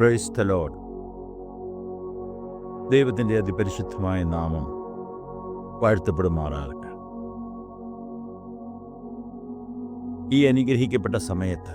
Praise the load ദൈവത്തിന്റെ അതിപരിശുദ്ധമായ നാമം വാഴ്ത്തപ്പെടുമാറാകട്ടെ. ഈ അനുഗ്രഹിക്കപ്പെട്ട സമയത്ത്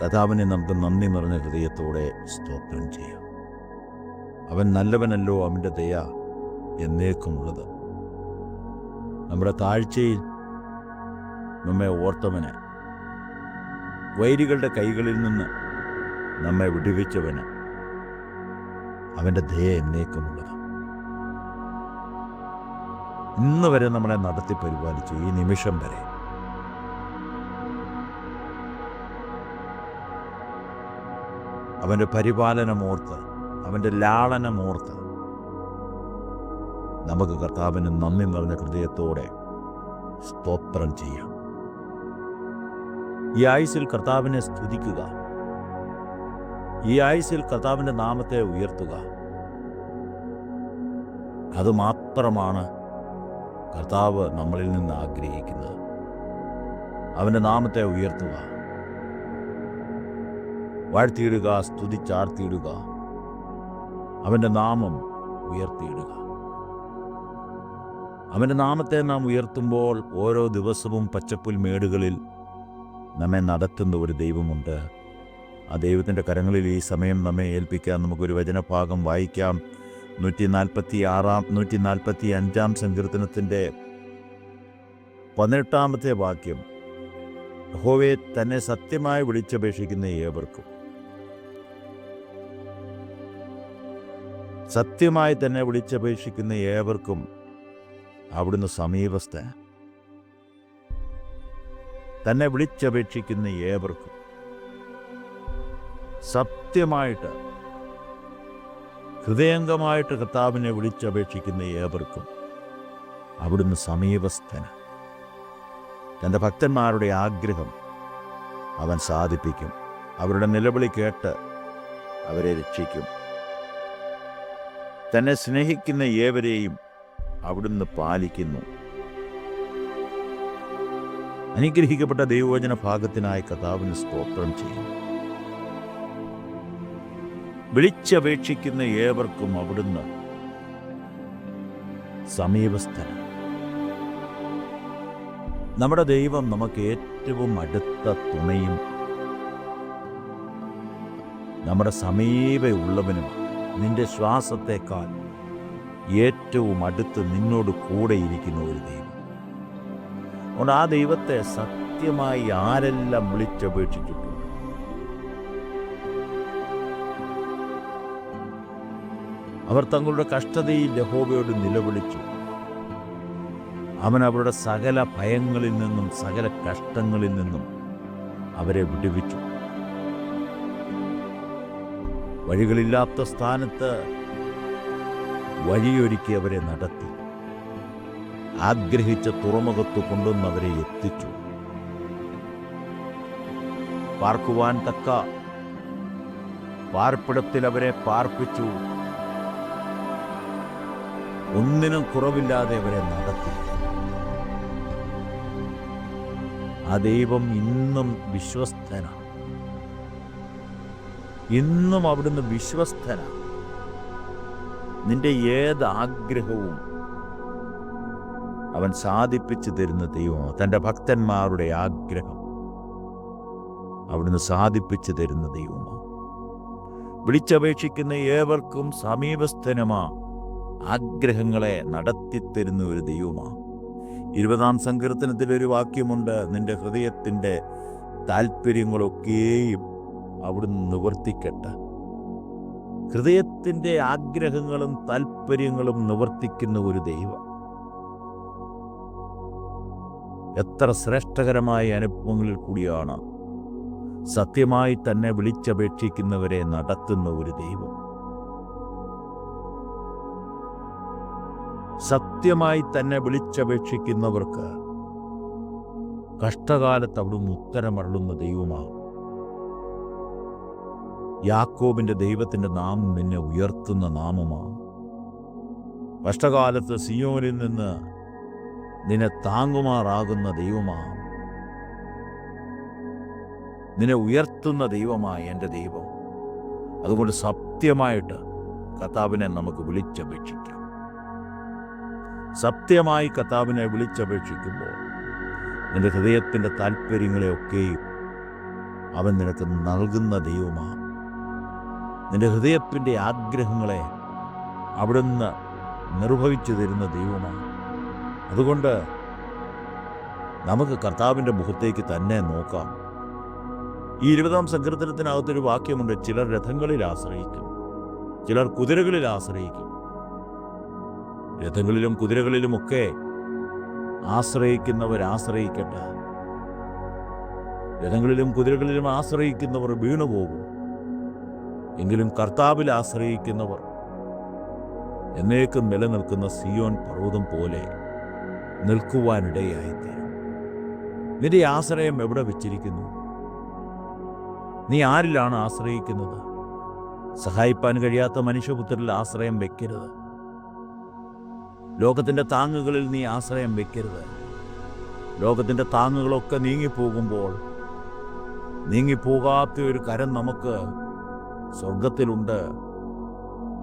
കഥാവിനെ നമുക്ക് നന്ദി നിറഞ്ഞ ഹൃദയത്തോടെ സ്തോത്രം ചെയ്യാം. അവൻ നല്ലവനല്ലോ അവന്റെ ദയ എന്നേക്കുമുള്ളത്. നമ്മുടെ താഴ്ചയിൽ നമ്മെ ഓർത്തവന് വൈരികളുടെ കൈകളിൽ നിന്ന് നമ്മെ വിടുവിച്ചവന് അവന്റെ ദയ എന്നേക്കുമുള്ളത്. ഇന്ന് വരെ നമ്മളെ നടത്തി പരിപാലിച്ചു ഈ നിമിഷം വരെ. അവന്റെ പരിപാലനമോർത്ത് അവന്റെ ലാളനമോർത്ത് നമുക്ക് കർത്താവിന് നന്ദി നിറഞ്ഞ ഹൃദയത്തോടെ സ്തോത്രം ചെയ്യാം. ഈ ആയുസിൽ കർത്താവിനെ സ്തുതിക്കുക. ഈ ആയുസിൽ കർത്താവിന്റെ നാമത്തെ ഉയർത്തുക. അതുമാത്രമാണ് കർത്താവ് നമ്മളിൽ നിന്ന് ആഗ്രഹിക്കുന്നത്. അവന്റെ നാമത്തെ ഉയർത്തുക. വാഴ്ത്തിയിടുക സ്തുതിച്ചാർത്തിയിടുക. അവന്റെ നാമം ഉയർത്തിയിടുക. അവന്റെ നാമത്തെ നാം ഉയർത്തുമ്പോൾ ഓരോ ദിവസവും പച്ചപ്പുൽ മേടുകളിൽ നമ്മെ നടത്തുന്ന ഒരു ദൈവമുണ്ട്. ആ ദൈവത്തിന്റെ കരങ്ങളിൽ ഈ സമയം നമ്മെ ഏൽപ്പിക്കാം നമുക്കൊരു വചനഭാഗം വായിക്കാം. നൂറ്റി നാൽപ്പത്തി ആറാം നൂറ്റി നാൽപ്പത്തി അഞ്ചാം സങ്കീർത്തനത്തിന്റെ പതിനെട്ടാമത്തെ വാക്യം. ഹോവെ തന്നെ സത്യമായി വിളിച്ചപേക്ഷിക്കുന്ന ഏവർക്കും. സത്യമായി തന്നെ വിളിച്ചപേക്ഷിക്കുന്ന ഏവർക്കും അവിടുന്ന് സമീപസ്ഥ തന്നെ വിളിച്ചപേക്ഷിക്കുന്ന ഏവർക്കും. സത്യമായിട്ട് ഹൃദയംഗമായിട്ട് കർത്താവിനെ വിളിച്ചപേക്ഷിക്കുന്ന ഏവർക്കും അവിടുന്ന് സമീപസ്ഥന തന്റെ ഭക്തന്മാരുടെ ആഗ്രഹം അവൻ സാധിപ്പിക്കും. അവരുടെ നിലവിളി കേട്ട് അവരെ രക്ഷിക്കും. തന്നെ സ്നേഹിക്കുന്ന ഏവരെയും അവിടുന്ന് പാലിക്കുന്നു. അനുഗ്രഹിക്കപ്പെട്ട ദൈവവചന ഭാഗത്തിനായി കഥാവിന് സ്തോത്രം ചെയ്യുന്നു. വിളിച്ചപേക്ഷിക്കുന്ന ഏവർക്കും അവിടുന്ന് സമീപസ്ഥന നമ്മുടെ ദൈവം നമുക്ക് ഏറ്റവും അടുത്ത തുണയും നമ്മുടെ സമീപമുള്ളവനുമാണ് നിന്റെ ശ്വാസത്തെക്കാൾ ഏറ്റവും അടുത്ത് നിന്നോട് കൂടെയിരിക്കുന്ന ഒരു ദൈവം. അതുകൊണ്ട് ആ ദൈവത്തെ സത്യമായി ആരെല്ലാം വിളിച്ചപേക്ഷിച്ചിട്ടുണ്ട് അവർ തങ്ങളുടെ കഷ്ടതയിൽ യഹോവയോട് നിലവിളിച്ചു. അവൻ അവരുടെ സകല ഭയങ്ങളിൽ നിന്നും സകല കഷ്ടങ്ങളിൽ നിന്നും അവരെ വിടുവിച്ചു. വഴികളില്ലാത്ത സ്ഥാനത്ത് വഴിയൊരുക്കി അവരെ നടത്തി. ആഗ്രഹിച്ച തുറമുഖത്ത് കൊണ്ടുവന്ന് അവരെ എത്തിച്ചു. പാർക്കുവാൻ തക്ക പാർപ്പിടത്തിൽ അവരെ പാർപ്പിച്ചു. ഒന്നിനും കുറവില്ലാതെ അവരെ നടത്തി ആ ദൈവം ഇന്നും വിശ്വസ്തനാണ്. ഇന്നും അവിടുന്ന് വിശ്വസ്തനാണ്. നിന്റെ ഏത് ആഗ്രഹവും അവൻ സാധിപ്പിച്ചു തരുന്ന ദൈവമാണ്. തന്റെ ഭക്തന്മാരുടെ ആഗ്രഹം അവിടുന്ന് സാധിപ്പിച്ചു തരുന്ന ദൈവമാണ്. വിളിച്ചപേക്ഷിക്കുന്ന ഏവർക്കും സമീപസ്ഥനമാ ആഗ്രഹങ്ങളെ നടത്തിത്തരുന്ന ഒരു ദൈവമാണ് ഇരുപതാം സങ്കീർത്തനത്തിൽ ഒരു വാക്യമുണ്ട് നിന്റെ ഹൃദയത്തിന്റെ താല്പര്യങ്ങളൊക്കെയും അവിടുന്ന് നിവർത്തിക്കട്ടെ. ഹൃദയത്തിന്റെ ആഗ്രഹങ്ങളും താല്പര്യങ്ങളും നിവർത്തിക്കുന്ന ഒരു ദൈവം. എത്ര ശ്രേഷ്ഠകരമായ അനുഭവങ്ങളിൽ കൂടിയാണ് സത്യമായി തന്നെ വിളിച്ചപേക്ഷിക്കുന്നവരെ നടത്തുന്ന ഒരു ദൈവം. സത്യമായി തന്നെ വിളിച്ചപേക്ഷിക്കുന്നവർക്ക് കഷ്ടകാലത്ത് അവിടുന്ന് ഉത്തരമരുളുന്ന ദൈവമാകും. യാക്കോബിന്റെ ദൈവത്തിന്റെ നാമം നിന്നെ ഉയർത്തുന്ന നാമമാണ്. കഷ്ടകാലത്ത് സിയോനിൽ നിന്ന് നിന്നെ താങ്ങുമാറാകുന്ന ദൈവമാണ്. നിന്നെ ഉയർത്തുന്ന ദൈവമായി എന്റെ ദൈവം. അതുകൊണ്ട് സത്യമായിട്ട് കർത്താവിനെ നമുക്ക് വിളിച്ചപേക്ഷിക്കാം. സത്യമായി കർത്താവിനെ വിളിച്ചപേക്ഷിക്കുമ്പോൾ നിന്റെ ഹൃദയത്തിന്റെ താല്പര്യങ്ങളെയൊക്കെയും അവൻ നിനക്ക് നൽകുന്ന ദൈവമാണ്. നിന്റെ ഹൃദയത്തിന്റെ ആഗ്രഹങ്ങളെ അവിടുന്ന് നിർവഹിച്ചു തരുന്ന ദൈവമാണ്. അതുകൊണ്ട് നമുക്ക് കർത്താവിന്റെ മുഖത്തേക്ക് തന്നെ നോക്കാം. ഈ ഇരുപതാം സങ്കീർത്തനത്തിനകത്തൊരു വാക്യമുണ്ട് ചിലർ രഥങ്ങളിൽ ആശ്രയിക്കും ചിലർ കുതിരകളിൽ ആശ്രയിക്കും രഥങ്ങളിലും കുതിരകളിലുമൊക്കെ ആശ്രയിക്കുന്നവർ ആശ്രയിക്കട്ടെ. രഥങ്ങളിലും കുതിരകളിലും ആശ്രയിക്കുന്നവർ വീണുപോകും എങ്കിലും കർത്താവിൽ ആശ്രയിക്കുന്നവർ എന്നേക്കും നിലനിൽക്കുന്ന സിയോൻ പർവതം പോലെ നിൽക്കുവാനിടയായിത്തീരും. നിന്റെ ആശ്രയം എവിടെ വെച്ചിരിക്കുന്നു? നീ ആരിലാണ് ആശ്രയിക്കുന്നത്? സഹായിപ്പാൻ കഴിയാത്ത മനുഷ്യപുത്രരിൽ ആശ്രയം വെക്കരുത്. ലോകത്തിന്റെ താങ്ങുകളിൽ നീ ആശ്രയം വെക്കരുത്. ലോകത്തിന്റെ താങ്ങുകളൊക്കെ നീങ്ങിപ്പോകുമ്പോൾ നീങ്ങിപ്പോകാത്ത ഒരു കരം നമുക്ക് സ്വർഗത്തിലുണ്ട്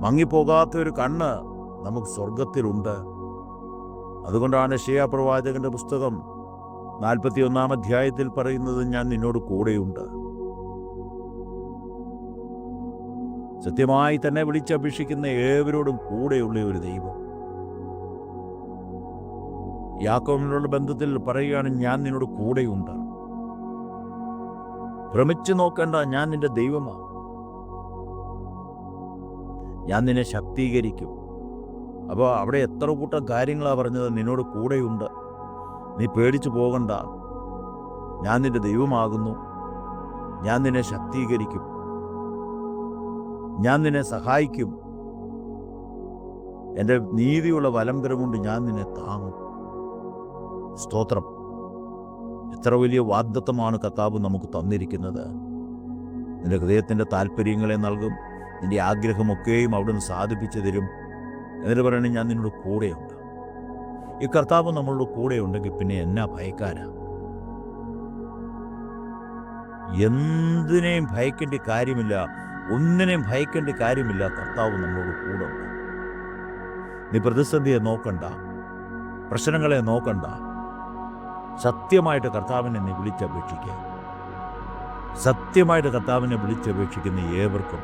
മങ്ങിപ്പോകാത്ത ഒരു കണ്ണ് നമുക്ക് സ്വർഗത്തിലുണ്ട് അതുകൊണ്ടാണ് ഷിയ പ്രവാചകന്റെ പുസ്തകം നാൽപ്പത്തി ഒന്നാം അധ്യായത്തിൽ പറയുന്നത് ഞാൻ നിന്നോട് കൂടെയുണ്ട്. സത്യമായി തന്നെ വിളിച്ചപേക്ഷിക്കുന്ന ഏവരോടും കൂടെയുള്ള ഒരു ദൈവം. യാക്കോവിനോട് ബന്ധത്തിൽ പറയുകയാണ് ഞാൻ നിന്നോട് കൂടെയുണ്ട്. ഭ്രമിച്ചു നോക്കണ്ട ഞാൻ നിന്റെ ദൈവമാണ് ഞാൻ നിന്നെ ശക്തീകരിക്കും. അപ്പോൾ അവിടെ എത്ര കൂട്ടം കാര്യങ്ങളാണ് പറഞ്ഞത് നിന്നോട് കൂടെയുണ്ട്. നീ പേടിച്ചു പോകണ്ട. ഞാൻ നിന്റെ ദൈവമാകുന്നു. ഞാൻ നിന്നെ ശക്തീകരിക്കും. ഞാൻ നിന്നെ സഹായിക്കും. എന്റെ നീതിയുള്ള വലംകരം കൊണ്ട് ഞാൻ നിന്നെ താങ്ങും. സ്തോത്രം. എത്ര വലിയ വാഗ്ദത്തമാണ് കർത്താവ് നമുക്ക് തന്നിരിക്കുന്നത്. നിന്റെ ഹൃദയത്തിന്റെ താല്പര്യങ്ങളെ നൽകും. നിന്റെ ആഗ്രഹമൊക്കെയും അവിടുന്ന് സാധിപ്പിച്ചു തരും. എന്നിട്ട് പറയണേ ഞാൻ നിന്നോട് കൂടെയുണ്ട്. ഈ കർത്താവ് നമ്മളോട് കൂടെ ഉണ്ടെങ്കിൽ പിന്നെ എന്നാ ഭയക്കാരാ എന്തിനേയും ഭയക്കേണ്ട കാര്യമില്ല. ഒന്നിനെയും ഭയക്കേണ്ട കാര്യമില്ല. കർത്താവ് നമ്മളോട് കൂടെ ഉണ്ട് നീ പ്രതിസന്ധിയെ നോക്കണ്ട. പ്രശ്നങ്ങളെ നോക്കണ്ട. സത്യമായിട്ട് കർത്താവിനെ നീ വിളിച്ചപേക്ഷിക്കുക. സത്യമായിട്ട് കർത്താവിനെ വിളിച്ചപേക്ഷിക്കുന്ന ഏവർക്കും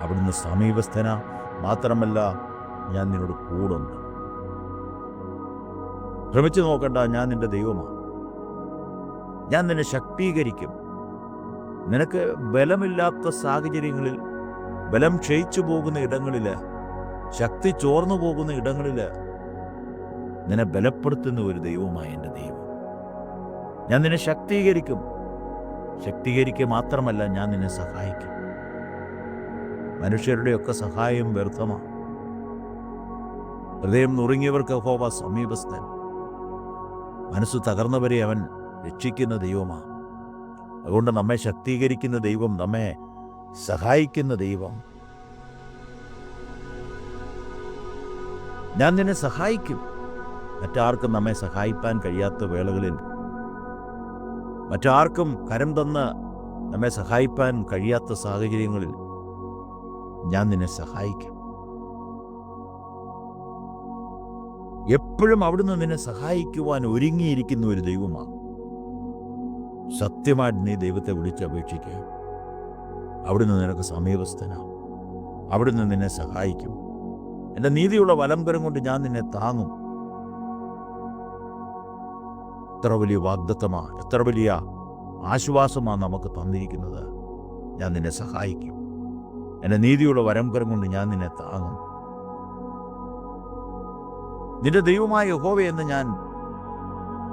അവിടുന്ന് സമീപസ്ഥന മാത്രമല്ല ഞാൻ നിന്നോട് കൂടുണ്ട് ഭ്രമിച്ചു നോക്കണ്ട ഞാൻ നിന്റെ ദൈവമാണ്. ഞാൻ നിന്നെ ശക്തീകരിക്കും. നിനക്ക് ബലമില്ലാത്ത സാഹചര്യങ്ങളിൽ ബലം ക്ഷയിച്ചു പോകുന്ന ഇടങ്ങളിൽ ശക്തി ചോർന്നു പോകുന്ന ഇടങ്ങളിൽ നിന്നെ ബലപ്പെടുത്തുന്ന ഒരു ദൈവമായി എന്റെ ദൈവം. ഞാൻ നിന്നെ ശക്തീകരിക്കും. ശക്തീകരിക്കുക മാത്രമല്ല ഞാൻ നിന്നെ സഹായിക്കും. മനുഷ്യരുടെയൊക്കെ സഹായം വ്യർത്ഥമാണ് ഹൃദയം നുറുങ്ങിയവർക്ക് ഹോവ സമീപസ്ഥൻ. മനസ്സ് തകർന്നവരെ അവൻ രക്ഷിക്കുന്ന ദൈവമാണ് അതുകൊണ്ട് നമ്മെ ശക്തീകരിക്കുന്ന ദൈവം നമ്മെ സഹായിക്കുന്ന ദൈവം. ഞാൻ നിന്നെ സഹായിക്കും. മറ്റാർക്കും നമ്മെ സഹായിപ്പാൻ കഴിയാത്ത വേളകളിൽ മറ്റാർക്കും കരം തന്ന് നമ്മെ സഹായിപ്പാൻ കഴിയാത്ത സാഹചര്യങ്ങളിൽ ഞാൻ നിന്നെ സഹായിക്കും. എപ്പോഴും അവിടുന്ന് നിന്നെ സഹായിക്കുവാൻ ഒരുങ്ങിയിരിക്കുന്ന ഒരു ദൈവമാണ്. സത്യമായിട്ട് നീ ദൈവത്തെ വിളിച്ചപേക്ഷിക്കുക അവിടുന്ന് നിനക്ക് സമീപസ്ഥനാണ് അവിടുന്ന് നിന്നെ സഹായിക്കും. എന്റെ നീതിയുള്ള വലംകരം കൊണ്ട് ഞാൻ നിന്നെ താങ്ങും. എത്ര വലിയ വാഗ്ദത്തമാണ് എത്ര വലിയ ആശ്വാസമാണ് നമുക്ക് തന്നിരിക്കുന്നത്. ഞാൻ നിന്നെ സഹായിക്കും. എന്റെ നീതിയുള്ള വരംകരം കൊണ്ട് ഞാൻ നിന്നെ താങ്ങും. നിന്റെ ദൈവമായ യഹോവയെന്ന് ഞാൻ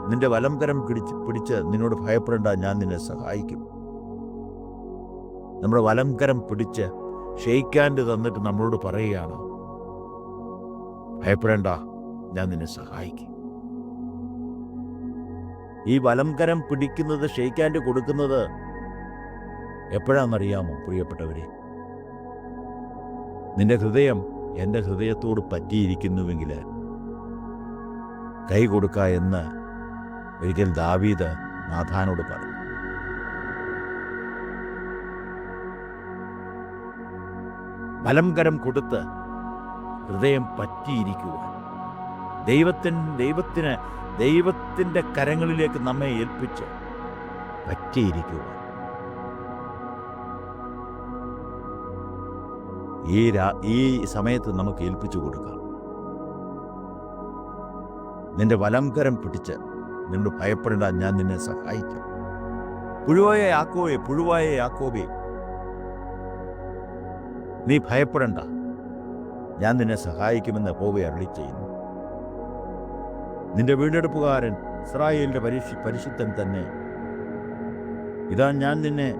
നിന്റെ വലംകരം പിടിച്ച് പിടിച്ച് നിന്നോട് ഭയപ്പെടേണ്ട ഞാൻ നിന്നെ സഹായിക്കും. നമ്മുടെ വലംകരം പിടിച്ച് ക്ഷയിക്കാണ്ട് തന്നിട്ട് നമ്മളോട് പറയുകയാണ് ഭയപ്പെടേണ്ട ഞാൻ നിന്നെ സഹായിക്കും. ഈ വലംകരം പിടിക്കുന്നത് ഷെയ്ക്കാൻഡ് കൊടുക്കുന്നത് എപ്പോഴാണെന്നറിയാമോ പ്രിയപ്പെട്ടവരെ? നിന്റെ ഹൃദയം എന്റെ ഹൃദയത്തോട് പറ്റിയിരിക്കുന്നുവെങ്കിൽ കൈ കൊടുക്ക എന്ന് ഒരിക്കൽ ദാവീദ് നാഥാനോട് പറഞ്ഞു. ബലംകരം കൊടുത്ത് ഹൃദയം പറ്റിയിരിക്കുവാൻ ദൈവത്തിന് ദൈവത്തിന് ദൈവത്തിന്റെ കരങ്ങളിലേക്ക് നമ്മെ ഏൽപ്പിച്ച് പറ്റിയിരിക്കുക ഈ രാ ഈ സമയത്ത് നമുക്ക് ഏൽപ്പിച്ചു കൊടുക്കാം. നിന്റെ വലംകരം പിടിച്ച് നിന്നോട് ഭയപ്പെടേണ്ട ഞാൻ നിന്നെ സഹായിക്കും. പുഴുവായ യാക്കോവേ പുഴുവായ യാക്കോബേ നീ ഭയപ്പെടണ്ട. ഞാൻ നിന്നെ സഹായിക്കുമെന്ന് പോവെ അരളി ചെയ്യുന്നു നിന്റെ വീണ്ടെടുപ്പുകാരൻ ഇസ്രായേലിന്റെ പരിശു പരിശുദ്ധൻ തന്നെ. ഇതാ ഞാൻ നിന്നെ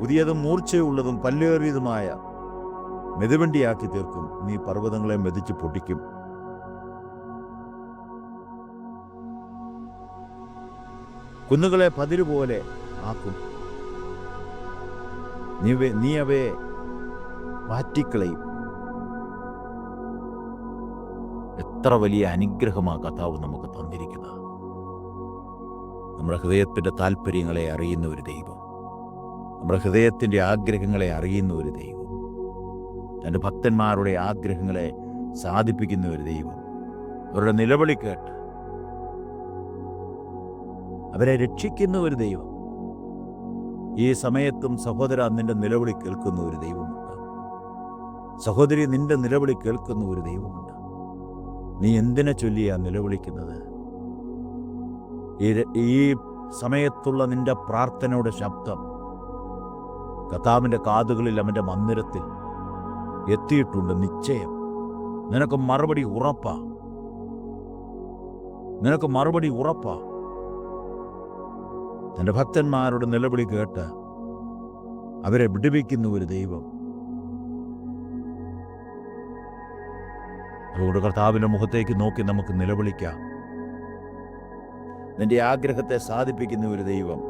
പുതിയതും മൂർച്ചയുള്ളതും പല്ലേറിയതുമായ മെതുവണ്ടിയാക്കി തീർക്കും. നീ പർവതങ്ങളെ മെതിച്ച് പൊട്ടിക്കും. കുന്നുകളെ പതിരുപോലെ ആക്കും. നീ നീ അവയെ മാറ്റിക്കളയും. എത്ര വലിയ അനുഗ്രഹമാ കഥാവ് നമുക്ക് തന്നിരിക്കുന്നത്. നമ്മുടെ ഹൃദയത്തിന്റെ താല്പര്യങ്ങളെ അറിയുന്ന ഒരു ദൈവം. നമ്മുടെ ഹൃദയത്തിന്റെ ആഗ്രഹങ്ങളെ അറിയുന്ന ഒരു ദൈവം. തന്റെ ഭക്തന്മാരുടെ ആഗ്രഹങ്ങളെ സാധിപ്പിക്കുന്ന ഒരു ദൈവം. അവരുടെ നിലവിളി കേട്ട് അവരെ രക്ഷിക്കുന്ന ഒരു ദൈവം. ഈ സമയത്തും സഹോദര നിന്റെ നിലവിളി കേൾക്കുന്ന ഒരു ദൈവമുണ്ട്. സഹോദരി നിന്റെ നിലവിളി കേൾക്കുന്ന ഒരു ദൈവമുണ്ട്. നീ എന്തിനെ ചൊല്ലിയാ നിലവിളിക്കുന്നത്? ഈ സമയത്തുള്ള നിന്റെ പ്രാർത്ഥനയുടെ ശബ്ദം കഥാവിന്റെ കാതുകളിൽ അവന്റെ മന്ദിരത്തിൽ എത്തിയിട്ടുണ്ട് നിശ്ചയം. നിനക്ക് മറുപടി ഉറപ്പാ. നിനക്ക് മറുപടി ഉറപ്പാ. തന്റെ ഭക്തന്മാരുടെ നിലവിളി കേട്ട് അവരെ വിടുവിക്കുന്ന ഒരു ദൈവം അതുകൊണ്ട് കർത്താവിന്റെ മുഖത്തേക്ക് നോക്കി നമുക്ക് നിലവിളിക്കാം. നിന്റെ ആഗ്രഹത്തെ സാധിപ്പിക്കുന്ന ഒരു ദൈവം.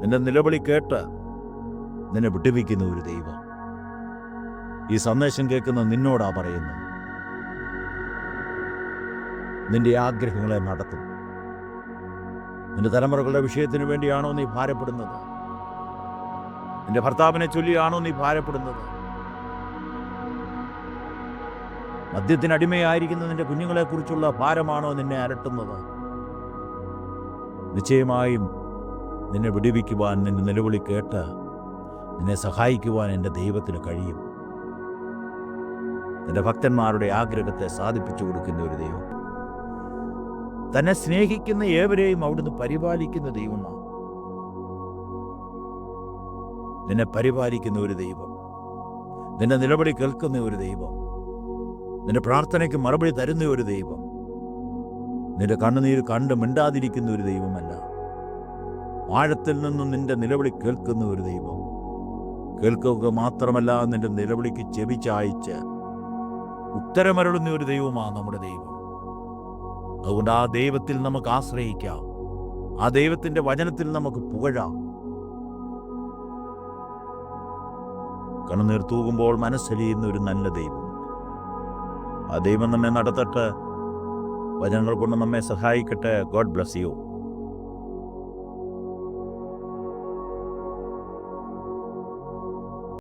നിന്റെ നിലവിളി കേട്ട് നിന്നെ വിട്ടുവിക്കുന്ന ഒരു ദൈവം. ഈ സന്ദേശം കേൾക്കുന്ന നിന്നോടാ പറയുന്നു. നിന്റെ ആഗ്രഹങ്ങളെ നടത്തും. നിന്റെ തലമുറകളുടെ വിഷയത്തിന് വേണ്ടിയാണോ നീ ഭാരപ്പെടുന്നത്? നിന്റെ ഭർത്താവിനെ ചൊല്ലിയാണോ നീ ഭാരപ്പെടുന്നത്? മദ്യത്തിനടിമയായിരിക്കുന്ന നിന്റെ കുഞ്ഞുങ്ങളെക്കുറിച്ചുള്ള ഭാരമാണോ നിന്നെ അലട്ടുന്നത്? നിശ്ചയമായും നിന്നെ വിടുവിക്കുവാൻ നിന്റെ നിലവിളി കേട്ട് നിന്നെ സഹായിക്കുവാൻ എന്റെ ദൈവത്തിന് കഴിയും. നിന്റെ ഭക്തന്മാരുടെ ആഗ്രഹത്തെ സാധിപ്പിച്ചു കൊടുക്കുന്ന ഒരു ദൈവം. തന്നെ സ്നേഹിക്കുന്ന ഏവരെയും അവിടുന്ന് പരിപാലിക്കുന്ന ദൈവമാണ്. നിന്നെ പരിപാലിക്കുന്ന ഒരു ദൈവം. നിന്നെ നിലവിളി കേൾക്കുന്ന ഒരു ദൈവം. നിന്റെ പ്രാർത്ഥനയ്ക്ക് മറുപടി തരുന്ന ഒരു ദൈവം. നിന്റെ കണ്ണുനീർ കണ്ട് മിണ്ടാതിരിക്കുന്ന ഒരു ദൈവമല്ല. ആഴത്തിൽ നിന്നും നിന്റെ നിലവിളി കേൾക്കുന്ന ഒരു ദൈവം. കേൾക്കുക മാത്രമല്ല നിന്റെ നിലവിളിക്ക് ചെവി ചായ്ച്ച് ഉത്തരമരുളുന്ന ഒരു ദൈവമാണ് നമ്മുടെ ദൈവം. അതുകൊണ്ട് ആ ദൈവത്തിൽ നമുക്ക് ആശ്രയിക്കാം. ആ ദൈവത്തിന്റെ വചനത്തിൽ നമുക്ക് പുകഴാം. കണ്ണുനീർ തൂകുമ്പോൾ മനസ്സലിയുന്ന ഒരു നല്ല ദൈവം. ആ ദൈവം നമ്മെ നടത്തട്ടെ. വചനങ്ങൾ കൊണ്ട് നമ്മെ സഹായിക്കട്ടെ. God bless you